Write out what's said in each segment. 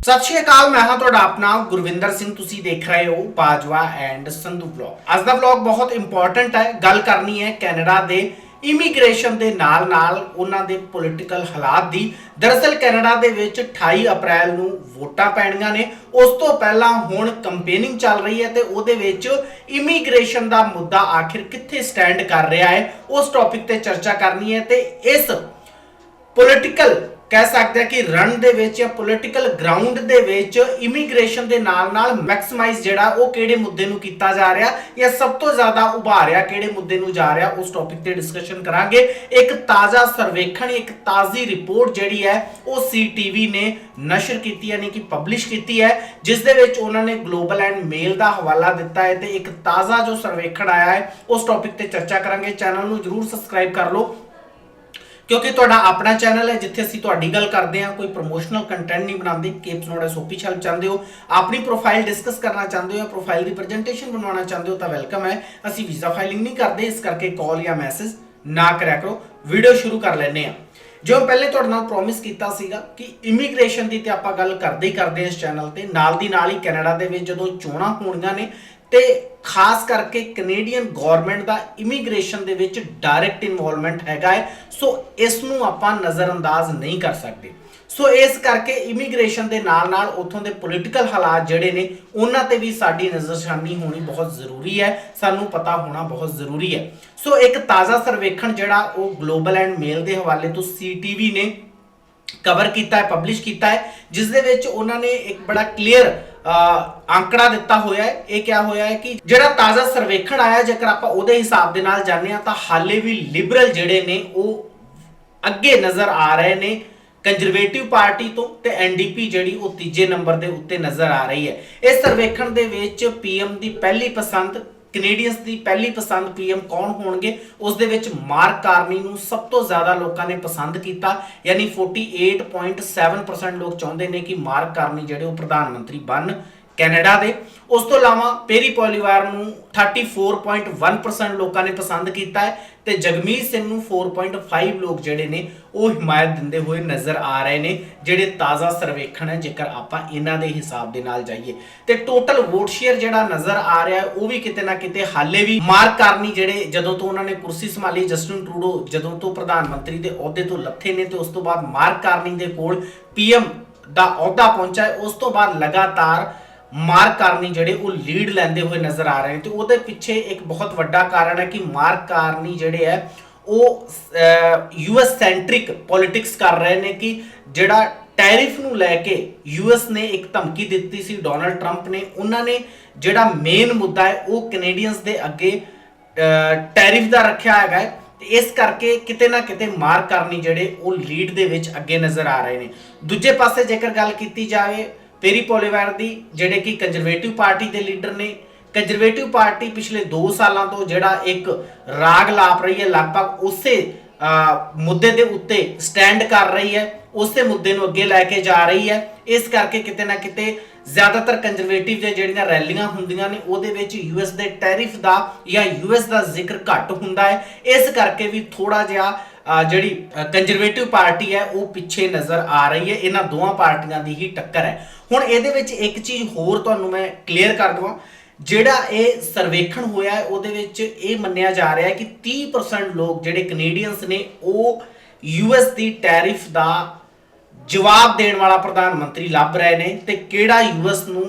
ਸਤਿ ਸ਼੍ਰੀ ਅਕਾਲ, ਮੈਂ ਹਾਂ ਤੁਹਾਡਾ ਆਪਣਾ ਗੁਰਵਿੰਦਰ ਸਿੰਘ, ਤੁਸੀਂ ਦੇਖ ਰਹੇ ਹੋ ਬਾਜਵਾ ਐਂਡ ਸੰਧੂ ਵਲੌਗ ਅੱਜ ਦਾ ਵਲੌਗ ਬਹੁਤ ਇੰਪੋਰਟੈਂਟ ਹੈ, ਗੱਲ ਕਰਨੀ ਹੈ ਕੈਨੇਡਾ ਦੇ ਇਮੀਗ੍ਰੇਸ਼ਨ ਦੇ ਨਾਲ ਨਾਲ ਉਹਨਾਂ ਦੇ ਪੋਲਿਟੀਕਲ ਹਾਲਾਤ ਦੀ। ਦਰਅਸਲ ਕੈਨੇਡਾ ਦੇ ਵਿੱਚ 28 ਅਪ੍ਰੈਲ ਨੂੰ ਵੋਟਾਂ ਪੈਣੀਆਂ ਨੇ। ਉਸ ਤੋਂ ਪਹਿਲਾਂ ਹੁਣ ਕੰਪੇਨਿੰਗ ਚੱਲ ਰਹੀ ਹੈ ਤੇ ਉਹਦੇ ਵਿੱਚ ਇਮੀਗ੍ਰੇਸ਼ਨ ਦਾ ਮੁੱਦਾ ਆਖਿਰ ਕਿੱਥੇ ਸਟੈਂਡ ਕਰ ਰਿਹਾ ਹੈ, ਉਸ ਟੌਪਿਕ ਤੇ ਚਰਚਾ ਕਰਨੀ ਹੈ ਤੇ ਇਸ ਪੋਲਿਟੀਕਲ ਕਹਿ ਸਕਦੇ ਆ ਕਿ ਰਣ ਦੇ ਵਿੱਚ ਜਾਂ ਪੋਲਿਟੀਕਲ ਗਰਾਊਂਡ ਦੇ ਵਿੱਚ ਇਮੀਗ੍ਰੇਸ਼ਨ ਦੇ ਨਾਲ ਨਾਲ ਮੈਕਸਿਮਾਈਜ਼ ਜਿਹੜਾ ਉਹ ਕਿਹੜੇ ਮੁੱਦੇ ਨੂੰ ਕੀਤਾ ਜਾ ਰਿਹਾ ਜਾਂ ਸਭ ਤੋਂ ਜ਼ਿਆਦਾ ਉਭਾਰਿਆ ਕਿਹੜੇ ਮੁੱਦੇ ਨੂੰ ਜਾ ਰਿਹਾ, ਉਸ ਟੌਪਿਕ ਤੇ ਡਿਸਕਸ਼ਨ ਕਰਾਂਗੇ। ਇੱਕ ਤਾਜ਼ਾ ਸਰਵੇਖਣ, ਇੱਕ ਤਾਜ਼ੀ ਰਿਪੋਰਟ ਜਿਹੜੀ ਹੈ, ਉਹ ਸੀਟੀਵੀ ਨੇ ਨਸ਼ਰ ਕੀਤੀ ਯਾਨੀ ਕਿ ਪਬਲਿਸ਼ ਕੀਤੀ ਹੈ, ਜਿਸ ਦੇ ਵਿੱਚ ਉਹਨਾਂ ਨੇ ਗਲੋਬਲ ਐਂਡ ਮੇਲ ਦਾ ਹਵਾਲਾ ਦਿੱਤਾ ਹੈ ਤੇ ਇੱਕ ਤਾਜ਼ਾ ਜੋ ਸਰਵੇਖਣ ਆਇਆ ਹੈ, ਉਸ ਟੌਪਿਕ ਤੇ ਚਰਚਾ ਕਰਾਂਗੇ। ਚੈਨਲ ਨੂੰ ਜਰੂਰ ਸਬਸਕ੍ਰਾਈਬ ਕਰ ਲਓ। ਕਿਉਂਕਿ ਤੁਹਾਡਾ ਆਪਣਾ ਚੈਨਲ ਹੈ, ਜਿੱਥੇ ਅਸੀਂ ਤੁਹਾਡੀ ਗੱਲ ਕਰਦੇ ਹਾਂ, ਕੋਈ ਪ੍ਰੋਮੋਸ਼ਨਲ ਕੰਟੈਂਟ ਨਹੀਂ ਬਣਾਉਂਦੇ ਕੇਪਸ ਨੋਟ ਐਸਓਪੀ ਛਲ ਚਾਹੁੰਦੇ ਹੋ, ਆਪਣੀ ਪ੍ਰੋਫਾਈਲ ਡਿਸਕਸ ਕਰਨਾ ਚਾਹੁੰਦੇ ਹੋ ਪ੍ਰੋਫਾਈਲ ਦੀ ਪ੍ਰੈਜੈਂਟੇਸ਼ਨ ਬਣਾਉਣਾ ਚਾਹੁੰਦੇ ਹੋ, ਤਾਂ ਵੈਲਕਮ ਹੈ। ਅਸੀਂ ਵੀਜ਼ਾ ਫਾਈਲਿੰਗ ਨਹੀਂ ਕਰਦੇ, ਇਸ ਕਰਕੇ ਕਾਲ ਜਾਂ ਮੈਸੇਜ ਨਾ ਕਰਿਆ ਕਰੋ। ਵੀਡੀਓ ਸ਼ੁਰੂ ਕਰ ਲੈਂਦੇ ਹਾਂ। ਜੋ ਪਹਿਲੇ ਤੁਹਾਡੇ ਨਾਲ ਪ੍ਰੋਮਿਸ ਕੀਤਾ ਸੀਗਾ ਕਿ ਇਮੀਗ੍ਰੇਸ਼ਨ ਦੀ ਤੇ ਆਪਾਂ ਗੱਲ ਕਰਦੇ ਹੀ ਕਰਦੇ ਹਾਂ ਇਸ ਚੈਨਲ ਤੇ, ਨਾਲ ਦੀ ਨਾਲ ਹੀ ਕੈਨੇਡਾ ਦੇ ਵਿੱਚ ਜਦੋਂ ਚੋਣਾਂ ਹੋਣੀਆਂ ਨੇ ਤੇ ਖਾਸ ਕਰਕੇ ਕੈਨੇਡੀਅਨ ਗਵਰਨਮੈਂਟ ਦਾ ਇਮੀਗ੍ਰੇਸ਼ਨ ਦੇ ਵਿੱਚ ਡਾਇਰੈਕਟ ਇਨਵੋਲਵਮੈਂਟ ਹੈਗਾ ਹੈ। ਸੋ ਇਸ ਨੂੰ ਆਪਾਂ ਨਜ਼ਰਅੰਦਾਜ਼ ਨਹੀਂ ਕਰ ਸਕਦੇ। ਸੋ ਇਸ ਕਰਕੇ ਇਮੀਗ੍ਰੇਸ਼ਨ ਦੇ ਨਾਲ ਨਾਲ ਉੱਥੋਂ ਦੇ ਪੋਲੀਟੀਕਲ ਹਾਲਾਤ ਜਿਹੜੇ ਨੇ, ਉਹਨਾਂ ਤੇ ਵੀ ਸਾਡੀ ਨਜ਼ਰਸ਼ਾਨੀ ਹੋਣੀ ਬਹੁਤ ਜ਼ਰੂਰੀ ਹੈ, ਸਾਨੂੰ ਪਤਾ ਹੋਣਾ ਬਹੁਤ ਜ਼ਰੂਰੀ ਹੈ। ਸੋ ਇੱਕ ਤਾਜ਼ਾ ਸਰਵੇਖਣ ਜਿਹੜਾ ਉਹ ਗਲੋਬਲ ਐਂਡ ਮੇਲ ਦੇ ਹਵਾਲੇ ਤੋਂ ਸੀਟੀਵੀ ਨੇ ਕਵਰ ਕੀਤਾ ਹੈ ਪਬਲਿਸ਼ ਕੀਤਾ ਹੈ, ਜਿਸ ਦੇ ਵਿੱਚ ਉਹਨਾਂ ਨੇ ਇੱਕ ਬੜਾ ਕਲੀਅਰ ਅੰਕੜਾ ਦਿੱਤਾ ਹੋਇਆ ਹੈ। ਇਹ ਕਿਹਾ ਹੋਇਆ ਹੈ ਕਿ ਜਿਹੜਾ ਤਾਜ਼ਾ ਸਰਵੇਖਣ ਆਇਆ, ਜੇਕਰ ਆਪਾਂ ਉਹਦੇ ਹਿਸਾਬ ਦੇ ਨਾਲ ਜਾਣਦੇ ਹਾਂ, ਤਾਂ ਹਾਲੇ ਵੀ ਲਿਬਰਲ ਜਿਹੜੇ ਨੇ, ਉਹ ਅੱਗੇ ਨਜ਼ਰ ਆ ਰਹੇ ਨੇ। ਕੰਜ਼ਰਵੇਟਿਵ ਪਾਰਟੀ ਤੋਂ ਤੇ ਐਨਡੀਪੀ ਜਿਹੜੀ ਉਹ ਤੀਜੇ ਨੰਬਰ ਦੇ ਉੱਤੇ ਨਜ਼ਰ ਆ ਰਹੀ ਹੈ। ਇਸ ਸਰਵੇਖਣ ਦੇ ਵਿੱਚ ਪੀਐਮ ਦੀ ਪਹਿਲੀ ਪਸੰਦ ਕੈਨੇਡੀਅਨਸ ਦੀ ਪਹਿਲੀ ਪਸੰਦ ਪੀਐਮ ਕੌਣ ਹੋਣਗੇ? ਉਸ ਦੇ ਵਿੱਚ ਮਾਰਕ ਕਾਰਨੀ ਨੂੰ ਸਭ ਤੋਂ ਜ਼ਿਆਦਾ ਲੋਕਾਂ ਨੇ ਪਸੰਦ ਕੀਤਾ। ਯਾਨੀ 48.7% ਲੋਕ ਚਾਹੁੰਦੇ ਨੇ ਕਿ ਮਾਰਕ ਕਾਰਨੀ ਜਿਹੜੇ ਉਹ ਪ੍ਰਧਾਨ ਮੰਤਰੀ ਬਣ। ਕੈਨੇਡਾ ਦੇ। ਉਸ ਤੋਂ ਇਲਾਵਾ ਪੇਰੀ ਪੋਲੀਵਾਰ ਨੂੰ 34.1% ਲੋਕਾਂ ਨੇ ਪਸੰਦ ਕੀਤਾ ਹੈ ਤੇ ਜਗਮੀਤ ਸਿੰਘ ਨੂੰ 4.5 ਲੋਕ ਜਿਹੜੇ ਨੇ, ਉਹ ਹਮਾਇਤ ਦਿੰਦੇ ਹੋਏ ਨਜ਼ਰ ਆ ਰਹੇ ਨੇ, ਜਿਹੜੇ ਤਾਜ਼ਾ ਸਰਵੇਖਣ ਹੈ, ਜੇਕਰ ਆਪਾਂ ਇਹਨਾਂ ਦੇ ਹਿਸਾਬ ਦੇ ਨਾਲ ਜਾਈਏ। ਤੇ ਟੋਟਲ ਵੋਟ ਸ਼ੇਅਰ ਜਿਹੜਾ ਨਜ਼ਰ ਆ ਰਿਹਾ ਉਹ ਵੀ ਕਿਤੇ ਨਾ ਕਿਤੇ ਹਾਲੇ ਵੀ ਮਾਰਕ ਕਰਨੀ ਜਿਹੜੇ ਜਦੋਂ ਤੋਂ ਉਹਨਾਂ ਨੇ ਕੁਰਸੀ ਸੰਭਾਲੀ, ਜਸਟਿਨ ਟਰੂਡੋ ਜਦੋਂ ਤੋਂ ਪ੍ਰਧਾਨ ਮੰਤਰੀ ਦੇ ਅਹੁਦੇ ਤੋਂ ਲੱਥੇ ਨੇ ਤੇ ਉਸ ਤੋਂ ਬਾਅਦ ਮਾਰਕ ਕਰਨੀ ਦੇ ਕੋਲ ਪੀਐਮ ਦਾ ਅਹੁਦਾ ਪਹੁੰਚਾ ਹੈ, ਉਸ ਤੋਂ ਬਾਅਦ ਲਗਾਤਾਰ ਮਾਰਕ ਕਾਰਨੀ ਜਿਹੜੇ ਉਹ ਲੀਡ ਲੈਂਦੇ ਹੋਏ ਨਜ਼ਰ ਆ ਰਹੇ ਨੇ ਤੇ ਉਹਦੇ ਪਿੱਛੇ ਇੱਕ ਬਹੁਤ ਵੱਡਾ ਕਾਰਨ ਹੈ ਕਿ ਮਾਰਕ ਕਾਰਨੀ ਜਿਹੜੇ ਹੈ, ਉਹ ਯੂਐਸ ਸੈਂਟ੍ਰਿਕ ਪੋਲਿਟਿਕਸ ਕਰ ਰਹੇ ਨੇ ਕਿ ਜਿਹੜਾ ਟੈਰਿਫ ਨੂੰ ਲੈ ਕੇ ਯੂਐਸ ਨੇ ਇੱਕ ਧਮਕੀ ਦਿੱਤੀ ਸੀ ਡੋਨਲਡ ਟਰੰਪ ਨੇ, ਉਹਨਾਂ ਨੇ ਜਿਹੜਾ ਮੇਨ ਮੁੱਦਾ ਹੈ, ਉਹ ਕੈਨੇਡੀਅਨਸ ਦੇ ਅੱਗੇ ਟੈਰਿਫ ਦਾ ਰੱਖਿਆ ਹੈਗਾ ਹੈ ਤੇ ਇਸ ਕਰਕੇ ਕਿਤੇ ਨਾ ਕਿਤੇ ਮਾਰ ਕਰਨੀ ਜਿਹੜੇ ਉਹ ਲੀਡ ਦੇ ਵਿੱਚ ਅੱਗੇ ਨਜ਼ਰ ਆ ਰਹੇ ਨੇ। ਦੂਜੇ ਪਾਸੇ ਜੇਕਰ ਗੱਲ ਕੀਤੀ ਜਾਵੇ ਪੇਰੀ ਪੋਲੀਵੈਰ ਦੀ, ਜਿਹੜੇ ਕਿ ਕੰਜ਼ਰਵੇਟਿਵ ਪਾਰਟੀ ਦੇ ਲੀਡਰ ਨੇ। ਕੰਜ਼ਰਵੇਟਿਵ ਪਾਰਟੀ ਪਿਛਲੇ 2 ਸਾਲਾਂ ਤੋਂ ਜਿਹੜਾ ਇੱਕ ਰਾਗ ਲਾਪ ਰਹੀ ਹੈ, ਲਗਭਗ ਉਸੇ ਮੁੱਦੇ ਦੇ ਉੱਤੇ ਸਟੈਂਡ ਕਰ ਰਹੀ ਹੈ, ਉਸੇ ਮੁੱਦੇ ਨੂੰ ਅੱਗੇ ਲੈ ਕੇ ਜਾ ਰਹੀ ਹੈ। ਇਸ ਕਰਕੇ ਕਿਤੇ ਨਾ ਕਿਤੇ ਜ਼ਿਆਦਾਤਰ ਕੰਜ਼ਰਵੇਟਿਵ ਦੇ ਜਿਹੜੀਆਂ ਰੈਲੀਆਂ ਹੁੰਦੀਆਂ ਨੇ, ਉਹਦੇ ਵਿੱਚ ਯੂਐਸ ਦੇ ਟੈਰਿਫ ਦਾ ਜਾਂ ਯੂਐਸ ਦਾ ਜ਼ਿਕਰ ਘੱਟ ਹੁੰਦਾ ਹੈ। ਇਸ ਕਰਕੇ ਵੀ ਥੋੜਾ ਜਿਹਾ ਜਿਹੜੀ ਕੰਜ਼ਰਵੇਟਿਵ ਪਾਰਟੀ ਹੈ, ਉਹ ਪਿੱਛੇ ਨਜ਼ਰ ਆ ਰਹੀ ਹੈ। ਇਹਨਾਂ ਦੋਵਾਂ ਪਾਰਟੀਆਂ ਦੀ ਹੀ ਟੱਕਰ ਹੈ। ਹੁਣ ਇਹਦੇ ਵਿੱਚ ਇੱਕ ਚੀਜ਼ ਹੋਰ ਤੁਹਾਨੂੰ ਮੈਂ ਕਲੀਅਰ ਕਰ ਦਵਾਂ। ਜਿਹੜਾ ਇਹ ਸਰਵੇਖਣ ਹੋਇਆ ਹੈ, ਉਹਦੇ ਵਿੱਚ ਇਹ ਮੰਨਿਆ ਜਾ ਰਿਹਾ ਹੈ ਕਿ 30% ਲੋਕ ਜਿਹੜੇ ਕੈਨੇਡੀਅਨਸ ਨੇ, ਉਹ ਯੂਐਸ ਦੀ ਟੈਰਿਫ ਦਾ ਜਵਾਬ ਦੇਣ ਵਾਲਾ ਪ੍ਰਧਾਨ ਮੰਤਰੀ ਲੱਭ ਰਹੇ ਨੇ ਤੇ ਕਿਹੜਾ ਯੂਐਸ ਨੂੰ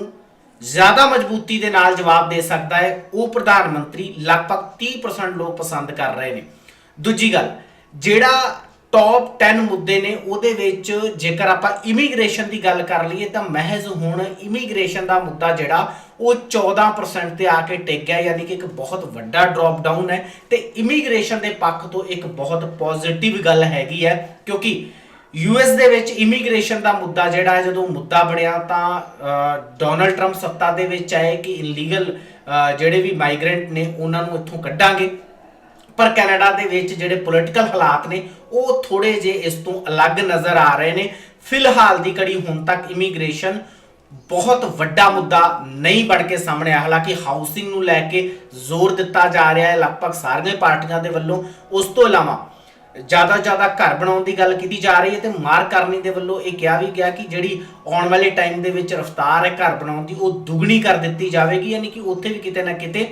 ਜ਼ਿਆਦਾ ਮਜ਼ਬੂਤੀ ਦੇ ਨਾਲ ਜਵਾਬ ਦੇ ਸਕਦਾ ਹੈ, ਉਹ ਪ੍ਰਧਾਨ ਮੰਤਰੀ ਲਗਭਗ 30% ਲੋਕ ਪਸੰਦ ਕਰ ਰਹੇ ਨੇ। ਦੂਜੀ ਗੱਲ ਜਿਹੜਾ ਟੌਪ 10 ਮੁੱਦੇ ਨੇ ਉਹਦੇ ਵਿੱਚ ਜੇਕਰ ਆਪਾਂ ਇਮੀਗ੍ਰੇਸ਼ਨ ਦੀ ਗੱਲ ਕਰ ਲਈਏ ਤਾਂ ਮਹਿਜ਼ ਹੁਣ ਇਮੀਗ੍ਰੇਸ਼ਨ ਦਾ ਮੁੱਦਾ ਜਿਹੜਾ ਉਹ 14% ਤੇ ਆ ਕੇ ਟਿਕ ਗਿਆ, ਯਾਨੀ ਕਿ ਇੱਕ ਬਹੁਤ ਵੱਡਾ ਡ੍ਰੌਪ ਡਾਊਨ ਹੈ ਤੇ ਇਮੀਗ੍ਰੇਸ਼ਨ ਦੇ ਪੱਖ ਤੋਂ ਇੱਕ ਬਹੁਤ ਪੋਜ਼ਿਟਿਵ ਗੱਲ ਹੈਗੀ ਹੈ, ਕਿਉਂਕਿ ਯੂਐਸ ਦੇ ਵਿੱਚ ਇਮੀਗ੍ਰੇਸ਼ਨ ਦਾ ਮੁੱਦਾ ਜਿਹੜਾ ਹੈ, ਜਦੋਂ ਮੁੱਦਾ ਬਣਿਆ ਤਾਂ ਡੋਨਲਡ ਟਰੰਪ ਸੱਤਾ ਦੇ ਵਿੱਚ ਆਏ ਕਿ ਇਲੀਗਲ ਜਿਹੜੇ ਵੀ ਮਾਈਗ੍ਰੈਂਟ ਨੇ ਉਹਨਾਂ ਨੂੰ ਇੱਥੋਂ ਕੱਢਾਂਗੇ। ਪਰ ਕੈਨੇਡਾ ਦੇ ਵਿੱਚ ਜਿਹੜੇ ਪੋਲਿਟੀਕਲ ਹਾਲਾਤ ਨੇ, ਉਹ ਥੋੜੇ ਜੇ ਇਸ ਤੋਂ ਅਲੱਗ ਨਜ਼ਰ ਆ ਰਹੇ ਨੇ। ਫਿਲਹਾਲ ਦੀ ਕੜੀ ਹੁਣ ਤੱਕ ਇਮੀਗ੍ਰੇਸ਼ਨ ਬਹੁਤ ਵੱਡਾ ਮੁੱਦਾ ਨਹੀਂ ਬਣ ਕੇ ਸਾਹਮਣੇ ਆਇਆ। ਹਾਲਾਂਕਿ ਹਾਊਸਿੰਗ ਨੂੰ ਲੈ ਕੇ ਜ਼ੋਰ ਦਿੱਤਾ ਜਾ ਰਿਹਾ ਹੈ ਲਗਭਗ ਸਾਰੀਆਂ ਪਾਰਟੀਆਂ ਦੇ ਵੱਲੋਂ। ਉਸ ਤੋਂ ਇਲਾਵਾ ਜ਼ਿਆਦਾ ਜ਼ਿਆਦਾ ਘਰ ਬਣਾਉਣ ਦੀ ਗੱਲ ਕੀਤੀ ਜਾ ਰਹੀ ਹੈ ਤੇ ਮਾਰ ਕਰਨੀ ਦੇ ਵੱਲੋਂ ਇਹ ਕਿਹਾ ਵੀ ਗਿਆ ਕਿ ਜਿਹੜੀ ਆਉਣ ਵਾਲੇ ਟਾਈਮ ਦੇ ਵਿੱਚ ਰਫ਼ਤਾਰ ਹੈ ਘਰ ਬਣਾਉਣ ਦੀ, ਉਹ ਦੁੱਗਣੀ ਕਰ ਦਿੱਤੀ ਜਾਵੇਗੀ, ਯਾਨੀ ਕਿ ਉੱਥੇ ਵੀ ਕਿਤੇ ਨਾ ਕਿਤੇ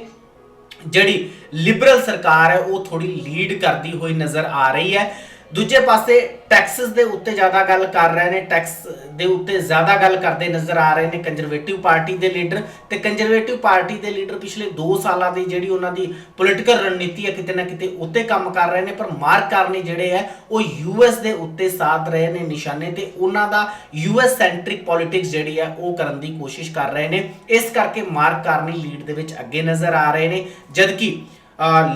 ਜਿਹੜੀ ਲਿਬਰਲ ਸਰਕਾਰ ਹੈ ਉਹ ਥੋੜੀ ਲੀਡ ਕਰਦੀ ਹੋਈ ਨਜ਼ਰ ਆ ਰਹੀ ਹੈ। ਦੂਜੇ ਪਾਸੇ ਟੈਕਸਸ ਦੇ ਉੱਤੇ ਜ਼ਿਆਦਾ ਗੱਲ ਕਰ ਰਹੇ ਨੇ, ਟੈਕਸ ਦੇ ਉੱਤੇ ਜ਼ਿਆਦਾ ਗੱਲ ਕਰਦੇ ਨਜ਼ਰ ਆ ਰਹੇ ਨੇ ਕੰਜ਼ਰਵੇਟਿਵ ਪਾਰਟੀ ਦੇ ਲੀਡਰ ਤੇ ਕੰਜ਼ਰਵੇਟਿਵ ਪਾਰਟੀ ਦੇ ਲੀਡਰ ਪਿਛਲੇ 2 ਸਾਲਾਂ ਦੀ ਜਿਹੜੀ ਉਹਨਾਂ ਦੀ ਪੋਲਿਟੀਕਲ ਰਣਨੀਤੀ ਹੈ ਕਿਤੇ ਨਾ ਕਿਤੇ ਉੱਤੇ ਕੰਮ ਕਰ ਰਹੇ ਨੇ, ਪਰ ਮਾਰਕ ਕਰਨੀ ਜਿਹੜੇ ਹੈ ਉਹ ਯੂਐਸ ਦੇ ਉੱਤੇ ਸਾਧ ਰਹੇ ਨੇ ਨਿਸ਼ਾਨੇ ਤੇ ਉਹਨਾਂ ਦਾ ਯੂਐਸ ਸੈਂਟਰਿਕ ਪੋਲਿਟਿਕਸ ਜਿਹੜੀ ਹੈ ਉਹ ਕਰਨ ਦੀ ਕੋਸ਼ਿਸ਼ ਕਰ ਰਹੇ ਨੇ। ਇਸ ਕਰਕੇ ਮਾਰਕ ਕਰਨੀ ਲੀਡ ਦੇ ਵਿੱਚ ਅੱਗੇ ਨਜ਼ਰ ਆ ਰਹੇ ਨੇ, ਜਦਕਿ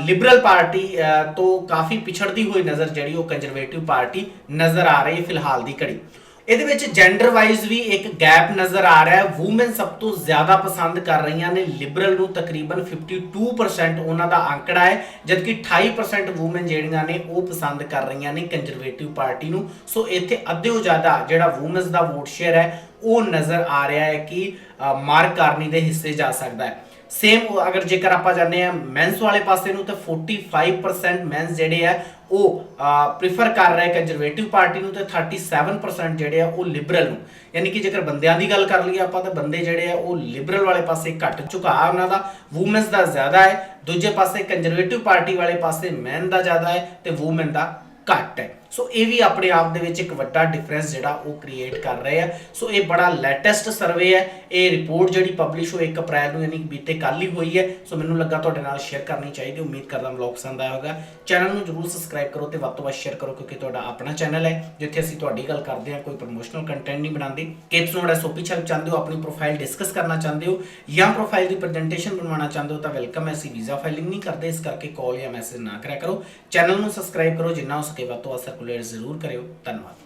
ਲਿਬਰਲ ਪਾਰਟੀ ਤੋਂ ਕਾਫੀ ਪਿਛੜਦੀ ਹੋਈ ਨਜ਼ਰ ਜਿਹੜੀ ਉਹ ਕੰਜ਼ਰਵੇਟਿਵ ਪਾਰਟੀ ਨਜ਼ਰ ਆ ਰਹੀ ਹੈ ਫਿਲਹਾਲ ਦੀ ਘੜੀ। ਇਹਦੇ ਵਿੱਚ ਜੈਂਡਰ ਵਾਈਜ਼ ਵੀ ਇੱਕ ਗੈਪ ਨਜ਼ਰ ਆ ਰਿਹਾ ਹੈ। ਔਮਨ ਸਭ ਤੋਂ ਜ਼ਿਆਦਾ ਪਸੰਦ ਕਰ ਰਹੀਆਂ ਨੇ ਲਿਬਰਲ ਨੂੰ ਤਕਰੀਬਨ 52% ਉਹਨਾਂ ਦਾ ਅੰਕੜਾ ਹੈ ਜਦਕਿ 28% ਔਮਨ ਜਿਹੜੀਆਂ ਨੇ ਉਹ ਪਸੰਦ ਕਰ ਰਹੀਆਂ ਨੇ ਕੰਜ਼ਰਵੇਟਿਵ ਪਾਰਟੀ ਨੂੰ। ਸੋ ਇੱਥੇ ਅੱਧਿਓ ਜ਼ਿਆਦਾ ਜਿਹੜਾ ਔਮਨਸ ਦਾ ਵੋਟ ਸ਼ੇਅਰ ਹੈ ਉਹ ਨਜ਼ਰ ਆ ਰਿਹਾ ਹੈ ਕਿ ਅ, ਮਾਰਕ ਕਾਰਨੀ ਦੇ ਹਿੱਸੇ ਜਾ ਸਕਦਾ ਹੈ। ਸੇਮ ਅਗਰ ਜੇਕਰ ਆਪਾਂ ਜਾਂਦੇ ਆ ਮੈਨਸ ਵਾਲੇ ਪਾਸੇ ਨੂੰ, ਤਾਂ 45% ਮੈਨਸ ਜਿਹੜੇ ਆ ਉਹ ਪ੍ਰੀਫਰ ਕਰ ਰਹੇ ਕੰਜ਼ਰਵੇਟਿਵ ਪਾਰਟੀ ਨੂੰ, ਤੇ 37% ਜਿਹੜੇ ਆ, ਉਹ ਲਿਬਰਲ ਨੂੰ। ਯਾਨੀ ਕਿ ਜੇਕਰ ਬੰਦਿਆਂ ਦੀ ਗੱਲ ਕਰ ਲਈਏ ਆਪਾਂ, ਤਾਂ ਬੰਦੇ ਜਿਹੜੇ ਆ, ਉਹ ਲਿਬਰਲ ਵਾਲੇ ਪਾਸੇ ਘੱਟ ਝੁਕਾਅ ਉਹਨਾਂ ਦਾ ਔਮਨਸ ਦਾ ਜ਼ਿਆਦਾ ਹੈ, ਦੂਜੇ ਪਾਸੇ ਕੰਜ਼ਰਵੇਟਿਵ ਪਾਰਟੀ ਵਾਲੇ ਪਾਸੇ ਮੈਨ ਦਾ ਜ਼ਿਆਦਾ ਹੈ, ਤੇ ਔਮਨ ਦਾ ਘੱਟ ਹੈ। ਸੋ ਇਹ ਵੀ ਆਪਣੇ ਆਪ ਦੇ ਵਿੱਚ ਇੱਕ ਵੱਡਾ ਡਿਫਰੈਂਸ ਜਿਹੜਾ ਉਹ ਕ੍ਰੀਏਟ ਕਰ ਰਹੇ ਆ। ਸੋ ਇਹ ਬੜਾ ਲੈਟੈਸਟ ਸਰਵੇ ਹੈ। ਇਹ ਰਿਪੋਰਟ ਜਿਹੜੀ ਪਬਲਿਸ਼ ਹੋਈ 1 ਅਪ੍ਰੈਲ ਨੂੰ, ਯਾਨੀ ਬੀਤੇ ਕੱਲ ਹੀ ਹੋਈ ਹੈ। ਸੋ ਮੈਨੂੰ ਲੱਗਾ ਤੁਹਾਡੇ ਨਾਲ ਸ਼ੇਅਰ ਕਰਨੀ ਚਾਹੀਦੀ, ਉਮੀਦ ਕਰਦਾ ਵਲੌਗ ਪਸੰਦ ਆਇਆ ਹੋਗਾ ਚੈਨਲ ਨੂੰ ਜਰੂਰ ਸਬਸਕ੍ਰਾਈਬ ਕਰੋ ਤੇ ਵੱਧ ਤੋਂ ਵੱਧ ਸ਼ੇਅਰ ਕਰੋ, ਕਿਉਂਕਿ ਤੁਹਾਡਾ ਆਪਣਾ ਚੈਨਲ ਹੈ, ਜਿੱਥੇ ਅਸੀਂ ਤੁਹਾਡੀ ਗੱਲ ਕਰਦੇ ਹਾਂ, ਕੋਈ ਪ੍ਰੋਮੋਸ਼ਨਲ ਕੰਟੈਂਟ ਨਹੀਂ ਬਣਾਉਂਦੇ। ਕਿਪਸ ਨੋਟ ਐਸਓਪੀ ਚੱਲ ਚਾਹੁੰਦੇ ਹੋ, ਆਪਣੀ ਪ੍ਰੋਫਾਈਲ ਡਿਸਕਸ ਕਰਨਾ ਚਾਹੁੰਦੇ ਹੋ, ਜਾਂ ਪ੍ਰੋਫਾਈਲ ਦੀ ਪ੍ਰੈਜੈਂਟੇਸ਼ਨ ਬਣਵਾਉਣਾ ਚਾਹੁੰਦੇ ਹੋ, ਤਾਂ ਵੈਲਕਮ ਹੈ। ਅਸੀਂ ਵੀਜ਼ਾ ਫਾਈਲਿੰਗ ਨਹੀਂ ਕਰਦੇ, ਇਸ ਕਰਕੇ ਕਾਲ ਜਾਂ ਮੈਸੇਜ ਨਾ ਕਰਿਆ ਕਰੋ। ਚੈਨਲ ਨੂੰ ਸਬਸਕ੍ਰਾਈਬ ਕਰੋ, ਜਿੰਨਾ ਹੋ ਸਕੇ ਵੱਧ ਤੋਂ ਵੱਧ ਸਰਕੂਲੇਟ ਜ਼ਰੂਰ ਕਰਿਓ। ਧੰਨਵਾਦ।